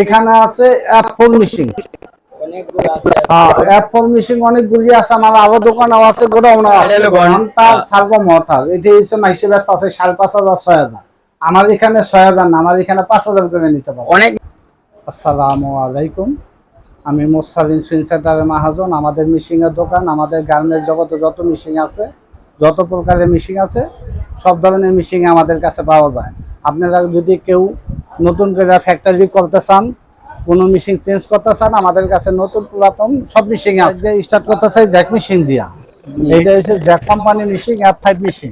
এখানে আছে app four missing অনেকগুলো আছে। হ্যাঁ অনেকগুলি আছে আমার আরও দোকানও আছে গোডাউনও আছে। ঘণ্টা। ঘণ্টা সার্বো এটি হচ্ছে মাইসে ব্যস্ত আছে সাড়ে পাঁচ হাজার ছয় হাজার। আমার এখানে ছয় হাজার না আমার এখানে পাঁচ হাজার করে নিতে পারব অনেক আসসালামু আলাইকুম। আমি মোসালিন সেন্টারের মাহাজন আমাদের মিশিং এর দোকান আমাদের গার্মেন্টস জগতে যত মিশিং আছে যত প্রকারের মিশিং আছে সব ধরনের মিশিং আমাদের কাছে পাওয়া যায়। আপনারা যদি কেউ নতুন করে ফ্যাক্টরি করতে চান কোনো মেশিন চেঞ্জ করতে চান আমাদের কাছে নতুন পুরাতন সব মিশিং আছে। স্টার্ট করতে চাই জ্যাক মেশিন দিয়া। এটা হচ্ছে Jack company machine F five machine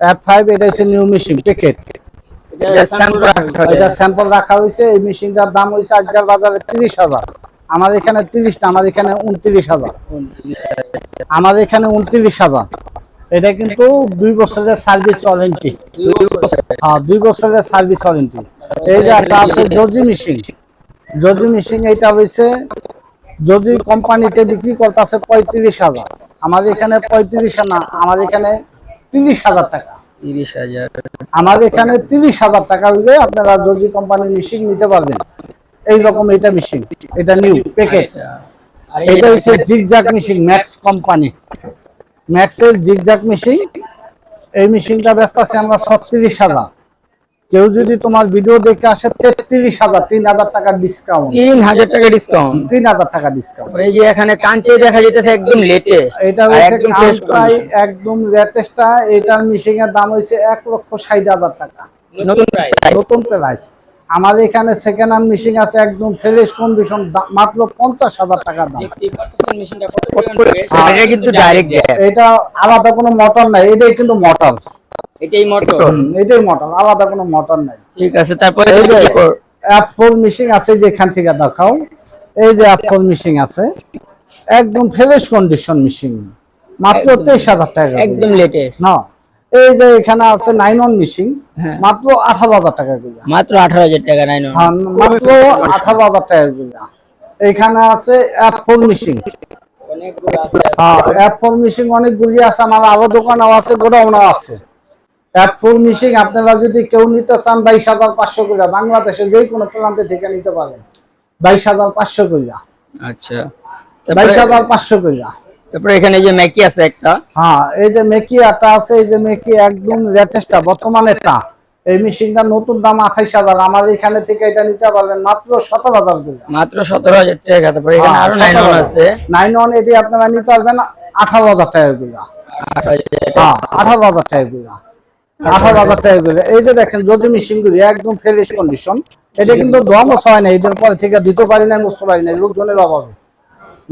F five এটা হচ্ছে নিউ মিশিং টিকেট। এটা স্যাম্পল রাখা হয়েছে। এই মেশিনটার দাম হয়েছে আজকাল বাজারে তিরিশ হাজার। আমার এখানে তিরিশ না আমার এখানে উনত্রিশ হাজার। আমার এখানে উনত্রিশ হাজার। এটা কিন্তু দুই বছরের সার্ভিস ওয়ারেন্টি হ্যাঁ দুই বছরের সার্ভিস ওয়ারেন্টি এই যে একটা আছে জজি মেশিন জজি মেশিন এটা হয়েছে জজি কোম্পানিতে বিক্রি করতেছে পঁয়ত্রিশ হাজার। আমার এখানে পঁয়ত্রিশ না আমার এখানে তিরিশ হাজার টাকা। তিরিশ হাজার। আমার এখানে তিরিশ হাজার টাকা হইলে আপনারা জজি কোম্পানির মেশিন নিতে পারবেন। এই রকম এটা মেশিন এটা নিউ প্যাকেজ আচ্ছা। এটা হচ্ছে জিগজাক মেশিন ম্যাক্স কোম্পানি ম্যাক্সের জিগজাক মেশিন এই মেশিনটা ব্যস্ত আছে আমরা ছত্রিশ হাজার। কেউ যদি তোমার ভিডিও দেখতে আসে তেত্রিশ হাজার তিন হাজার টাকার ডিসকাউন্ট তিন হাজার টাকা ডিসকাউন্ট তিন হাজার টাকা ডিসকাউন্ট এই যে এখানে কাঞ্চে দেখা যেতেছে একদম লেটেস্ট এটা একদম একদম লেটেস্টটা এটার মেশিন এর দাম হয়েছে এক লক্ষ ষাট হাজার টাকা। নতুন প্রাইস নতুন প্রাইস আমাদের এখানে সেকেন্ড হ্যান্ড মেশিন আছে একদম ফ্রেশ কন্ডিশন মাত্র পঞ্চাশ হাজার টাকার দাম। মেশিনটা কত পরিমাণ এটা কিন্তু ডাইরেক্ট এটা আলাদা কোনো মোটর নাই এটাই কিন্তু মোটর এটাই মোটর এটাই মোটর আলাদা কোনো মোটর নাই। ঠিক আছে তারপরে এই যে মেশিন আছে যে এখান থেকে দেখাও। এই যে অ্যাপ ফোর মেশিন আছে। একদম ফ্রেশ কন্ডিশন মেশিন মাত্র। তেইশ হাজার টাকা একদম লেটেস্ট না এই যে এখানে আছে নাইন ওয়ান মেশিন হ্যাঁ। মাত্র আঠারো হাজার টাকা করে। মাত্র আঠারো হাজার টাকা নাই হ্যাঁ, মাত্র আঠারো হাজার টাকা করে। এখানে আছে অ্যাপ ফোর মেশিন অনেকগুলো আছে। অ্যাপ ফোর মেশিন অনেকগুলি আছে। আমার আরও দোকানও আছে গোডাউনও আছে। ফোর আপনারা যদি কেউ নিতে চান বাইশ হাজার পাঁচশো করে বাংলাদেশে যে কোনো প্রান্তে থেকে নিতে পারেন। বাইশ হাজার পাঁচশো করে আচ্ছা। বাইশ হাজার পাঁচশো করে তারপরে এখানে যে ম্যাকি আছে একটা। হ্যাঁ এই যে মেকি একটা আছে এই যে মেকি একদম লেটেস্টটা বর্তমানেরটা এই মেশিনটা নতুন দাম আঠাইশ হাজার। আমার এখানে থেকে এটা নিতে পারবেন মাত্র সতেরো হাজার মাত্র সতেরো হাজার টাকা। তারপরে এখানে আরও নাইন ওয়ান আছে। নাইন ওয়ান এটি আপনারা নিতে পারবেন আঠারো হাজার টাকা আঠারো হাজার টাকা। আঠারো হাজার টাকা করে। এই যে দেখেন জজি মেশিন গুলি একদম ফ্রেশ কন্ডিশন এটা কিন্তু দমও হয় না এদের পরে থেকে দিতে পারি না বুঝতে পারি না লোকজনের অভাবে।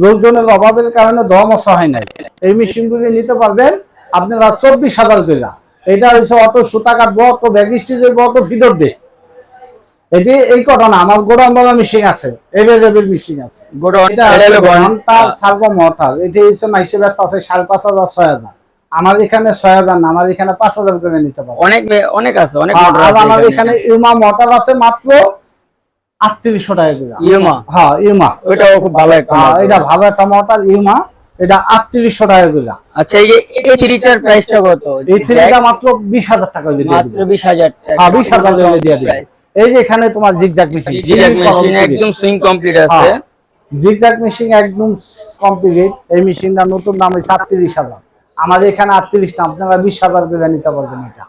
লোকজনের অভাবের কারণে দমও হয় নাই। এই মেশিন গুলি নিতে পারবেন আপনারা চব্বিশ হাজার করে। এটা হচ্ছে অত সুতা কাটবো অত ব্যাগ স্টিচ হইব অত ভিতর দে। এটি এই ঘটনা আমার গোড়ান বলা মেশিন আছে এভেলেবেল মেশিন আছে। গোডাউন এটা। ঘণ্টা সার্বো মোটর এটি হচ্ছে মাইসে ব্যস্ত আছে সাড়ে পাঁচ হাজার ছয় হাজার। আমার এখানে ছয় হাজার না আমার এখানে পাঁচ হাজার করে নিতে পারব অনেক অনেক আছে অনেক আমার এখানে। ইউমা মোটর আছে মাত্র আটত্রিশশো টাকা করে। ইউমা হ্যাঁ ইউমা ওইটাও খুব ভালো একটা হ্যাঁ, এটা ভালো একটা মোটর ইউমা এটা আটত্রিশশো টাকা করে। আচ্ছা এই যে এই থ্রিটার প্রাইসটা কত? এই থ্রিটা মাত্র বিশ হাজার টাকা দিয়ে মাত্র বিশ হাজার হ্যাঁ বিশ হাজার করে দিয়ে দিবে। এই যে এখানে তোমার জিগজাক মেশিন জিজাক মেশিন একদম সুইং কমপ্লিট আছে। হ্যাঁ। জিগজাক মেশিন একদম কমপ্লিট এই মেশিনটা নতুন দাম হয়েছে আটত্রিশ হাজার। আমাদের এখানে আটত্রিশ না আপনারা বিশ হাজার করে নিতে পারবেন এটা।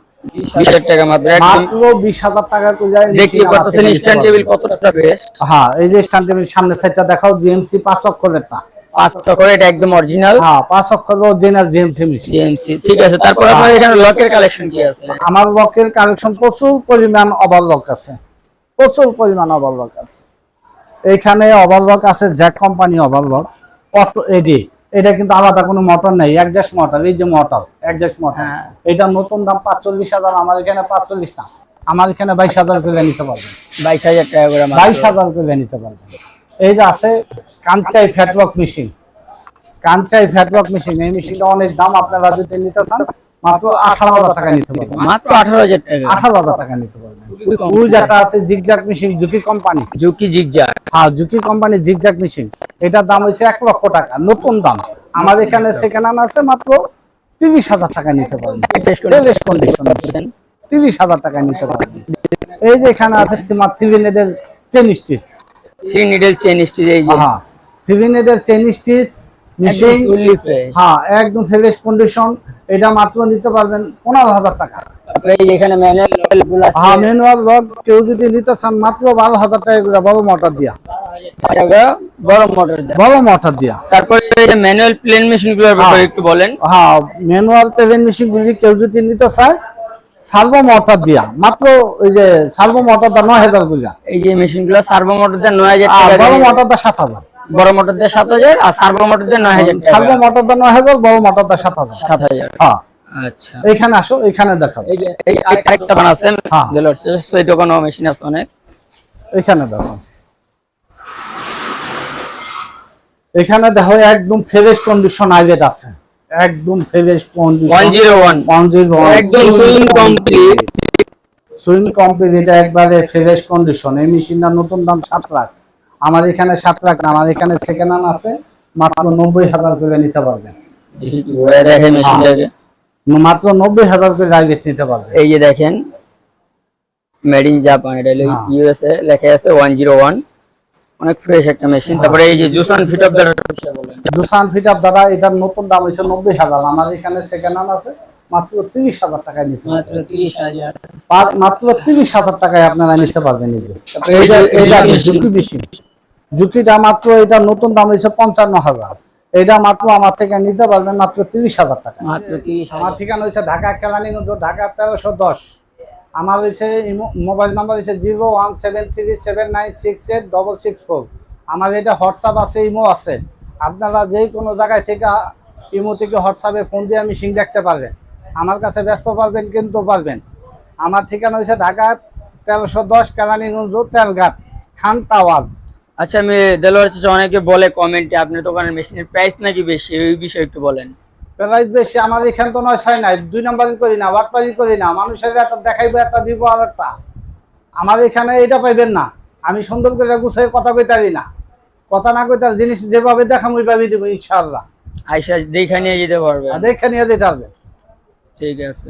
হ্যাঁ এই যে স্ট্যান্ড টেবিল সামনের সাইডটা দেখাও জিএমসি পাঁচ অক্ষরেরটা পাঁচটা করে এটা একদম অরিজিনাল হ্যাঁ পাঁচ অক্ষর অরিজিনাল ঠিক আছে তারপর আপনার এখানে লকের কালেকশন কি আছে? আমার লকের কালেকশন প্রচুর পরিমাণ ওভারলক আছে। প্রচুর পরিমাণ ওভারলক আছে। এখানে ওভারলক আছে Jack company overlock auto AD এটা কিন্তু আলাদা কোনো মোটর নেই একজাস্ট মোটর এই যে মোটর একজাস্ট মোটর হ্যাঁ। এটা নতুন দাম পাঁচচল্লিশ হাজার আমার এখানে পাঁচচল্লিশ না আমার এখানে বাইশ হাজার করে নিতে পারবেন। বাইশ হাজার টাকা করে। বাইশ হাজার করে নিতে পারবেন। এই যে আছে কাঞ্চাই ফ্যাটলক মেশিন কাঞ্চাই ফ্যাটলক মেশিন এই মেশিনটা অনেক দাম আপনারা যদি নিতে চান মাত্র আঠারো হাজার টাকা নিতে পারবেন। মাত্র আঠারো হাজার টাকা। আঠারো হাজার টাকা নিতে পারবেন। খুবই একটা আছে zigzag machine Juki company. Juki জিগজা হ্যাঁ জুকি কোম্পানি জিগজাক মেশিন। এটার দাম হচ্ছে এক লক্ষ টাকা নতুন দাম। আমাদের এখানে সেকেন্ড হ্যান্ড আছে মাত্র তিরিশ হাজার টাকা নিতে পারবেন। তিরিশ হাজার টাকা নিতে পারবেন। এই যে এখানে আছে তোমার থ্রি নেটের chain stitch three needle chain stitch এই যে। হ্যাঁ থ্রি নেটের চেন স্টিচ মেশিন হ্যাঁ একদম ফ্রেশ কন্ডিশন এটা মাত্র নিতে পারবেন পনেরো হাজার টাকা। ম্যানুয়াল আছে হ্যাঁ ম্যানুয়াল লক কেউ যদি নিতে চান মাত্র বারো হাজার টাকা বড় মোটর দিয়া। বড় মোটর বড় মোটর দিয়া। তারপরে ম্যানুয়াল প্লেন মেশিনগুলোর ব্যাপারে একটু বলেন। হ্যাঁ ম্যানুয়াল পেভেন মেশিন গুলি কেউ যদি নিতে চায় সার্ভো মোটর দিয়া। মাত্র ওই যে সার্ভো মোটরটা নয় হাজার এই যে মেশিনগুলো সার্ভো মোটর দিয়ে নয় হাজার আর বড় দিয়ে- মোটরটা সাত হাজার। বড় মোটর দিয়ে সাত হাজার আর সার্ভো মোটর দিয়ে নয় হাজার সার্ভো টাকা মোটরটা নয় হাজার বড় মোটরটা সাত হাজার। সাত হাজার। হ্যাঁ। আচ্ছা। এখানে আসো এখানে দেখাবো এই আরেকটা বানাচ্ছেন হ্যাঁ। কোনো মেশিন আছে অনেক। এখানে দেখো। এখানে দেখো একদম ফ্রেশ কন্ডিশন আইলেট আছে। একদম fresh condition zero one one zero একদম সুইং কমপ্লিট। সুইং কমপ্লিট এটা একবারে ফ্রেশ কন্ডিশন এই মেশিনটার নতুন দাম সাত লাখ। আমার এখানে সাত লাখ না আমার এখানে সেকেন্ড হ্যান্ড আছে মাত্র নব্বই হাজার করে নিতে পারবেন। দেখেন মেশিনটাকে মাত্র নব্বই হাজার করে আইলেট নিতে পারবেন। এই যে দেখেন মেড ইন জাপান এটা হলো হ্যাঁ। ইউএসএ লেখা আছে ওয়ান জিরো ওয়ান অনেক ফ্রেশ একটা মেশিন তারপরে এই যে জুসান ফিট দুসান ফিট আপ এটার নতুন দাম হয়েছে নব্বই হাজার। আমার এখানে সেকেন্ড হ্যান্ড আছে মাত্র তিরিশ হাজার টাকায় নিতে মাত্র তিরিশ হাজার। মাত্র তিরিশ হাজার টাকায় আপনারা নিতে পারবেন নিজে তারপরে এই যে- এটা এই যে বেশি ঝুঁকিটা মাত্র এটা নতুন দাম হয়েছে পঞ্চান্ন হাজার। এটা মাত্র আমার থেকে নিতে পারবেন মাত্র তিরিশ হাজার টাকা। মাত্র আমার ঠিকানা হয়েছে ঢাকা কেলানিগঞ্জ ঢাকা তেরোশো দশ। আমার হয়েছে ইমো- মোবাইল নাম্বার হয়েছে zero one seven three seven nine six eight double six four. আমার এটা হোয়াটসঅ্যাপ আছে ইমো আছে। আপনারা যে কোনো জায়গায় থেকে ইমো থেকে হোয়াটসঅ্যাপে ফোন দিয়ে আমি সিং দেখতে পারবেন। আমার কাছে ব্যস্ত পারবেন কিন্তু পারবেন। আমার ঠিকানা হয়েছে ঢাকা তেরোশো দশ কেলানিগঞ্জ তেলঘাট খান টাওয়ার। আচ্ছা আমি দেলোয়ার চাচা অনেকে বলে কমেন্টে আপনার দোকানের মেশিনের প্রাইস নাকি বেশি? ওই বিষয়ে একটু বলেন। প্রাইস বেশি আমার এখানে তো নয় ছয় নাই। দুই নাম্বারই করি না ওয়াটপারি করি না। মানুষের একটা দেখাইবো একটা দিব আর একটা। আমার এখানে এটা পাইবেন না। আমি সুন্দর করে গুছিয়ে কথা কইতারি না। কথা না কইতার জিনিস যেভাবে দেখাম ওইভাবে দিব ইনশাআল্লাহ। আইসা দেখে নিয়ে যেতে পারবে দেখে নিয়ে দিতে পারবেন। ঠিক আছে।